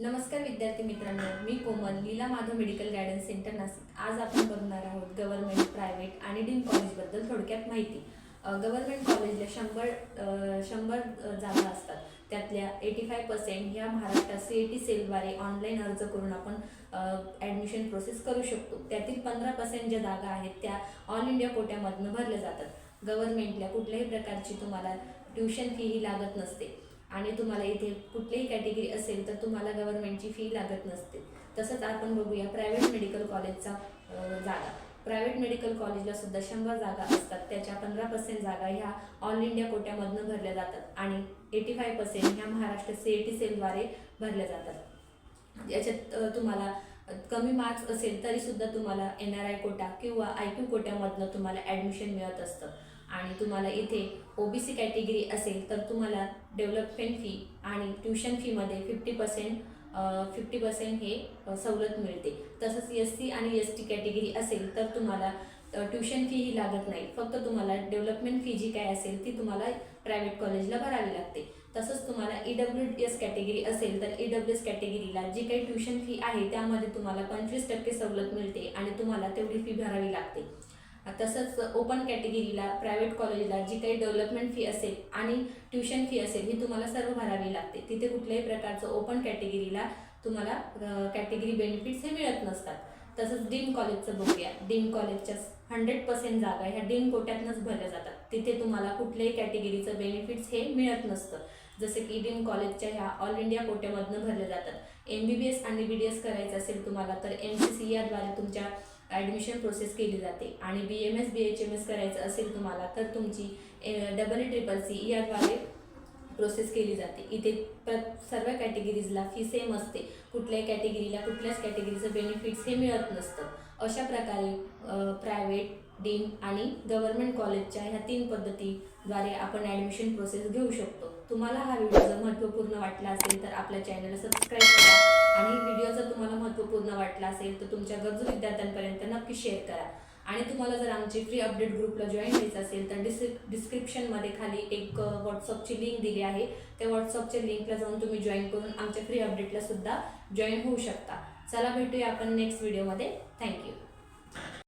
नमस्कार विद्यार्थी मित्रांनो मी Komal Leela Madhav medical guidance centre Nashik. आज आपण बघणार आहोत गव्हर्नमेंट प्रायव्हेट आणि डीम कॉलेजबद्दल थोडक्यात माहिती. गव्हर्नमेंट कॉलेजला शंभर शंभर जागा असतात. त्यातल्या एटी फाय पर्सेंट ह्या महाराष्ट्रात सी ए टी सेलद्वारे ऑनलाईन अर्ज करून आपण ॲडमिशन प्रोसेस करू शकतो. त्यातील पंधरा पर्सेंट ज्या जागा आहेत त्या ऑल इंडिया कोट्यामधनं भरल्या जातात. गव्हर्नमेंटला कुठल्याही प्रकारची तुम्हाला ट्युशन फी ही लागत नसते. आणि तुम्हाला इथे कुठलीही कॅटेगरी असेल तर तुम्हाला गव्हर्नमेंटची फी लागत नसते. तसंच आपण बघूया प्रायव्हेट मेडिकल कॉलेजचा जागा. प्रायव्हेट मेडिकल कॉलेजला सुद्धा शंभर जागा असतात. त्याच्या पंधरा पर्सेंट जागा ह्या ऑल इंडिया कोट्यामधनं भरल्या जातात. आणि एटी फाय पर्सेंट ह्या महाराष्ट्र सी ए टी सेलद्वारे भरल्या जातात. याच्यात तुम्हाला कमी मार्क्स असेल तरी सुद्धा तुम्हाला एन आर आय कोटा किंवा आय क्यू कोट्यामधनं तुम्हाला ॲडमिशन मिळत असतं. आणि तुम्हाला इथे ओबीसी कॅटेगरी असेल तर तुम्हाला डेव्हलपमेंट फी आणि ट्युशन फीमध्ये फिफ्टी पर्सेंट फिफ्टी पर्सेंट हे सवलत मिळते. तसंच एस सी आणि एस टी कॅटेगरी असेल तर तुम्हाला ट्युशन फी ही लागत नाही. फक्त तुम्हाला डेव्हलपमेंट फी जी काय असेल ती तुम्हाला प्रायव्हेट कॉलेजला भरावी लागते. तसंच तुम्हाला ई डब्ल्यू एस कॅटेगरी असेल तर ई डब्ल्यू एस कॅटेगरीला जी काही ट्युशन फी आहे त्यामध्ये तुम्हाला पंचवीस टक्के सवलत मिळते आणि तुम्हाला तेवढी फी भरावी लागते. तसंच ओपन कॅटेगरीला प्रायव्हेट कॉलेजला जी काही डेव्हलपमेंट फी असेल आणि ट्युशन फी असेल ही तुम्हाला सर्व भरावी लागते. तिथे कुठल्याही प्रकारचं ओपन कॅटेगरीला तुम्हाला कॅटेगरी बेनिफिट्स हे मिळत नसतात. तसंच डीम कॉलेजचं बघूया. डीम कॉलेजच्या हंड्रेड पर्सेंट जागा ह्या डीम कोट्यातनंच भरल्या जातात. तिथे तुम्हाला कुठल्याही कॅटेगरीचं बेनिफिट्स हे मिळत नसतं. जसे की डीम कॉलेजच्या ह्या ऑल इंडिया कोट्यामधनं भरल्या जातात. एम बी बी एस आणि बी डी एस करायचं असेल तुम्हाला तर एम सी सी याद्वारे तुमच्या ॲडमिशन प्रोसेस केली जाते आणि B M S B H M S करायचं असेल तुम्हाला तर तुमची डबल ई ट्रिपल सी याद्वारे प्रोसेस केली जाते. इथे प्र सर्व कॅटेगरीजला फी सेम असते. कुठल्याही कॅटेगरीला कुठल्याच कॅटेगरीचं बेनिफिट्स हे मिळत नसतं. अशा प्रकारे प्रायव्हेट डीम आणि गव्हर्नमेंट कॉलेजच्या ह्या तीन पद्धतीद्वारे आपण ॲडमिशन प्रोसेस घेऊ शकतो. तुम्हाला हा व्हिडिओ जर महत्त्वपूर्ण वाटला असेल तर आपल्या चॅनलला सबस्क्राईब करा आणि व्हिडिओ जर तुम्हाला महत्त्वपूर्ण वाटला असेल तर तुमच्या गरजू विद्यार्थ्यांपर्यंत नक्की शेअर करा. आणि तुम्हाला जर आमची फ्री अपडेट ग्रुपला जॉईन व्हायचं असेल तर डिस्क्रिप डिस्क्रिप्शनमध्ये खाली एक व्हॉट्सअपची लिंक दिली आहे. त्या व्हॉट्सअपच्या लिंकला जाऊन तुम्ही जॉईन करून आमच्या फ्री अपडेटला सुद्धा जॉईन होऊ शकता. चला भेटूया आपण नेक्स्ट व्हिडिओमध्ये थँक्यू